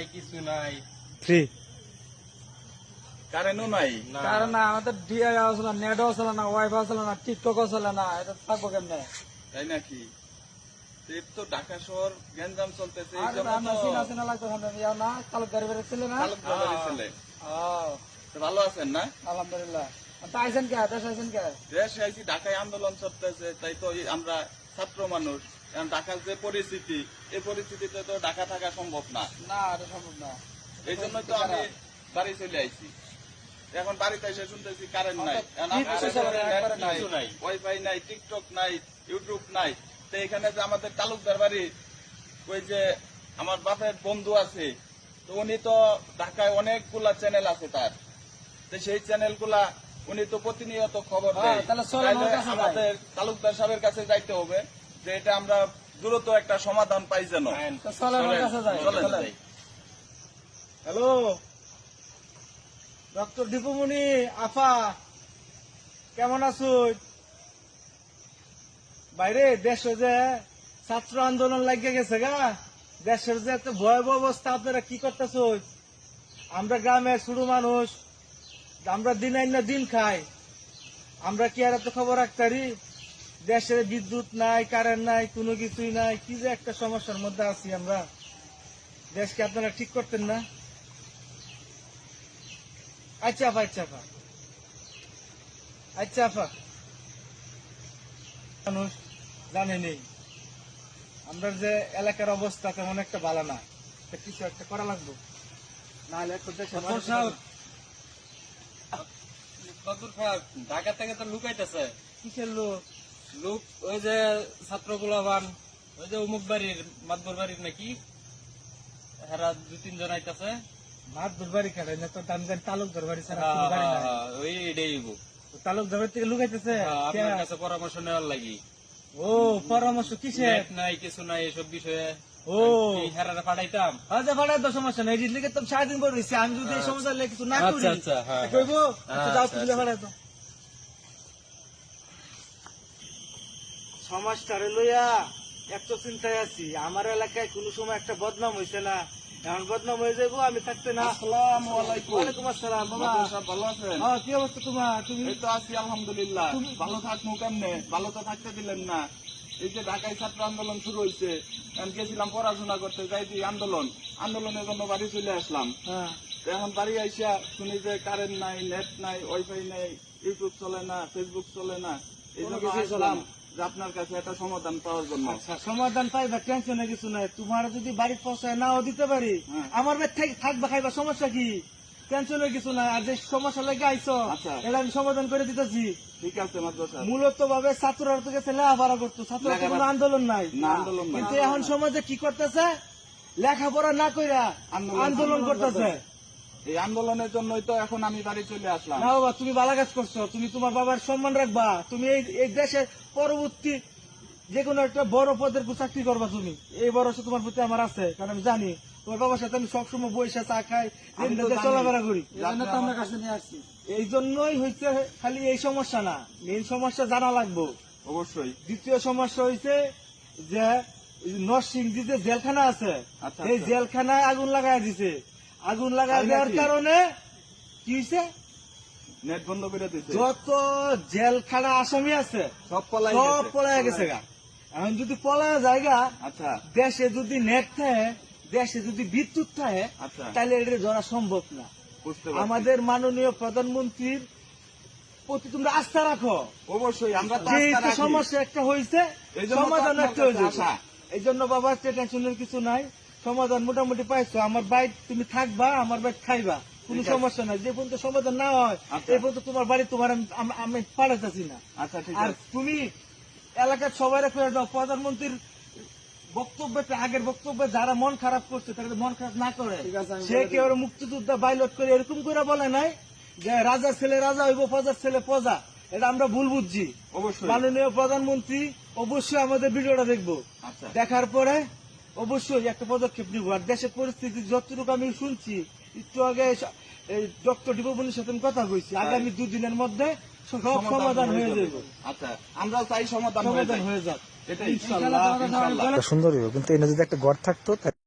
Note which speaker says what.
Speaker 1: নাই কিছু নাই।
Speaker 2: ফ্রি
Speaker 3: কারেন্টও নাই?
Speaker 1: না।
Speaker 4: না আমাদের ডিআই ছিল নেটও ছিল না ওয়াইফাই ছিল না টিকটকও ছিল না এটা থাকব কেমনে?
Speaker 3: তাই নাকি? তো ঢাকা শহর গ্যাঞ্জাম চলতেছে এই জন্য
Speaker 4: আমরা
Speaker 3: তো
Speaker 4: চিনা চিনা লাগতো ইয়া না তালুকদারি বেড়ে ছিল না?
Speaker 3: চালক বাজারে ছেলে।
Speaker 4: ও,
Speaker 3: তো ভালো আছেন না?
Speaker 4: আলহামদুলিল্লাহ। আইসেন কে? দেশ আইসেন কে?
Speaker 3: দেশে আইসি ঢাকায় আন্দোলন চলতেছে তাই তো আমরা ছাত্র মানুষ। এখন ঢাকার যে পরিস্থিতি এই পরিস্থিতিতে তো ঢাকা থাকা সম্ভব না।
Speaker 4: না এটা সম্ভব না।
Speaker 3: এই জন্য তো আমি বাড়ি চলে আইছি। এখন বাড়িতে এসে শুনতেছি কারেন্ট নাই। নাই ওয়াইফাই নাই। টিকটক নাই ইউটিউব নাই তো এখানে যে আমাদের তালুকদার বাড়ি ওই যে আমার বাপের বন্ধু আছে তো উনি তো ঢাকায় অনেকগুলা চ্যানেল আছে তার। তো সেই চ্যানেলগুলা উনি তো প্রতিনিয়ত খবর
Speaker 4: হ্যাঁ,
Speaker 3: দেয়। আমাদের তালুকদার সাহেবের কাছে যাইতে হবে। যে এটা আমরা দ্রুত একটা সমাধান পাই যেন।
Speaker 2: হ্যালো? ডক্টর দীপুমণি আফা কেমন আছো? বাইরে দেশ যে ছাত্র আন্দোলন লাগিয়ে গেছে গা দেশের যে এত ভয়াবহ অবস্থা আপনারা কি করতেছ? আমরা গ্রামের শুরু মানুষ আমরা দিন আইন না দিন খাই। আমরা কি আর এত খবর রাখতারি? দেশে বিদ্যুৎ নাই কারেন্ট নাই কোনো কিছুই নাই কি যে একটা সমস্যার মধ্যে আছি আমরা। দেশকে আপনারা ঠিক করতেন না? আচ্ছা আপা আচ্ছা আপা। আচ্ছা আপা। মানুষ জানে নেই। আমরা যে এলাকার অবস্থা তেমন একটা ভালো না। কিছু একটা করা লাগবে? নাহলে
Speaker 1: কতদূর খারাপ ঢাকা থেকে তো লুকাইতেছে।
Speaker 2: কিসের লোক?
Speaker 1: লোক ওই যে ছাত্র গুলাবান ওই যে অমুক বাড়ির মাতবর বাড়ির নাকি? হেরা দু তিনজন আইতাছে।
Speaker 2: দুর্বাড়ি খাটাই না তো তালুকদার বাড়ি ছাড়া
Speaker 1: হ্যাঁ,
Speaker 2: বাড়ি
Speaker 1: হ্যাঁ, ওই এটাই।
Speaker 2: তালুকদার থেকে লুকাইতেছে
Speaker 1: হ্যাঁ, আপনার কাছে পরামর্শ নেওয়ার লাগি।
Speaker 2: ও পরামর্শ
Speaker 1: নেট নাই কিছু নাই এসব বিষয়ে।
Speaker 2: ও।
Speaker 1: হেরারে পাঠাইতাম?
Speaker 2: আচ্ছা ভাড়া তো সমস্যা নাই। লিগে তো সারাদিন রয়েছি আমি যদি এই সমস্যা লেগে কিছু না করি
Speaker 1: আচ্ছা, আচ্ছা, হ্যাঁ,
Speaker 2: কইবো
Speaker 1: হ্যাঁ।
Speaker 2: আচ্ছা যাও
Speaker 1: আচ্ছা,
Speaker 2: তুমি
Speaker 1: আচ্ছা।
Speaker 2: ভাড়া তো সমাজটারে লইয়া এত চিন্তায় আছি। আমার এলাকায় কোন সময় একটা বদনাম হয়েছে না। এখন বদনাম হয়ে যাব আমি থাকতে না।
Speaker 3: আসসালামু আলাইকুম।
Speaker 2: ওয়ালাইকুম আসসালাম বাবা
Speaker 3: ভালো আছেন?
Speaker 2: হ্যাঁ, কি অবস্থা তোমার? তুমি?
Speaker 3: তো আছি আলহামদুলিল্লাহ। ভালো থাকব কেমনে? ভালো তো থাকতে দিলেন না। এই যে ঢাকায় ছাত্র আন্দোলন শুরু হয়েছে আমি গেছিলাম পড়াশোনা করতে যাই আন্দোলন। আন্দোলনের জন্য বাড়ি চলে আসলাম।
Speaker 2: হ্যাঁ।
Speaker 3: এখন বাড়ি আইসা শুনি যে কারেন্ট নাই নেট নাই ওয়াইফাই নাই ইউটিউব চলে না ফেসবুক চলে না। এই জন্য আসলাম। যে আপনার কাছে একটা সমাধান পাওয়ার জন্য।
Speaker 2: আচ্ছা সমাধান পাইবা টেনশনে কিছু নাই। তোমার যদি বাড়ি পৌঁছায় নাও দিতে পারি
Speaker 3: হ্যাঁ।
Speaker 2: আমার বাড়ি থাকবা খাইবা সমস্যা কি? টেনশনের কিছু নাই। আর যে সমস্যা লেগে আইছো
Speaker 3: আচ্ছা।
Speaker 2: এটা আমি সমাধান করে দিতেছি।
Speaker 3: ঠিক আছে
Speaker 2: মূলত ভাবে ছাত্ররা তো গেছে লেখাপড়া করতো। ছাত্ররা কোনো আন্দোলন নাই।
Speaker 3: আন্দোলন
Speaker 2: কিন্তু এখন সমাজে কি করতেছে? লেখাপড়া না কইরা
Speaker 3: আন্দোলন
Speaker 2: করতেছে।
Speaker 3: এই আন্দোলনের জন্যই তো এখন আমি বাড়ি চলে আসলাম।
Speaker 2: না বাবা তুমি ভালো কাজ করছ। তুমি তোমার বাবার সম্মান রাখবা। তুমি এই দেশের পরবর্তী যে কোনো একটা বড় পদের চাকরি করবা তুমি। এই ভরসা তোমার প্রতি আমার আছে কারণ আমি জানি তোমার বাবার সাথে আমি সবসময় বৈশা চা খাই। চলাফেরা করি।
Speaker 4: আমরা কাছে নিয়ে আসছি।
Speaker 2: এই জন্যই হইছে খালি এই সমস্যা না মেন সমস্যা জানা লাগবো।
Speaker 3: অবশ্যই।
Speaker 2: দ্বিতীয় সমস্যা হইছে যে নরসিংদী যে জেলখানা আছে।
Speaker 3: আচ্ছা,
Speaker 2: এই
Speaker 3: আচ্ছা।
Speaker 2: জেলখানায় আগুন লাগাই দিছে। আগুন
Speaker 3: তাই
Speaker 2: দেওয়ার কারণে কি হইছে?
Speaker 3: নেট বন্ধ করে দিচ্ছে
Speaker 2: যত জেলখানা আসামি আছে
Speaker 3: সব পলাই
Speaker 2: সব। পলায় গেছে গা। এখন যদি পলায় জায়গা
Speaker 3: আচ্ছা।
Speaker 2: দেশে যদি নেট থাকে দেশে যদি বিদ্যুৎ থাকে
Speaker 3: আচ্ছা।
Speaker 2: তাহলে এটা ধরা সম্ভব না। আমাদের মাননীয় প্রধানমন্ত্রীর প্রতি তোমরা আস্থা রাখো।
Speaker 3: অবশ্যই আমরা
Speaker 2: যে সমস্যা একটা হয়েছে
Speaker 3: এই জন্য তো
Speaker 2: সমাধান একটা হয়ে। যাবে এই জন্য বাবা টেনশনের কিছু নাই। সমাধান মোটামুটি পাইছো। আমার বাইক তুমি থাকবা আমার বাইক খাইবা। কোনো সমস্যা নাই। যে পর্যন্ত সমাধান না হয়
Speaker 3: আচ্ছা।
Speaker 2: এই পর্যন্ত তোমার বাড়ি তোমার আমি- পাঠাতেছি না।
Speaker 3: আচ্ছা
Speaker 2: আর তুমি এলাকার সবাই রেখে দাও। প্রধানমন্ত্রীর বক্তব্যে আগের বক্তব্যে যারা মন খারাপ করছে তারা মন খারাপ না করে সে কেউ মুক্তিযোদ্ধা বাইলট করে এরকম করে বলে নাই যে রাজার ছেলে রাজা হইব প্রজার ছেলে প্রজা। এটা আমরা ভুল বুঝছি। মাননীয় প্রধানমন্ত্রী অবশ্যই আমাদের ভিডিওটা দেখব।
Speaker 3: আচ্ছা।
Speaker 2: দেখার পরে অবশ্যই একটা পদক্ষেপ নিব। আর দেশের পরিস্থিতি যতটুকু আমি শুনছি একটু আগে ডক্টর ডিবমনির সাথে আমি কথা কইছি। আগামী দুদিনের মধ্যে সব সমাধান হয়ে যাবে।
Speaker 3: আচ্ছা আমরাও চাই সমাধান হয়ে
Speaker 2: সমাধান হয়ে যাক।
Speaker 5: সুন্দর কিন্তু এনে যদি একটা গড় থাকতো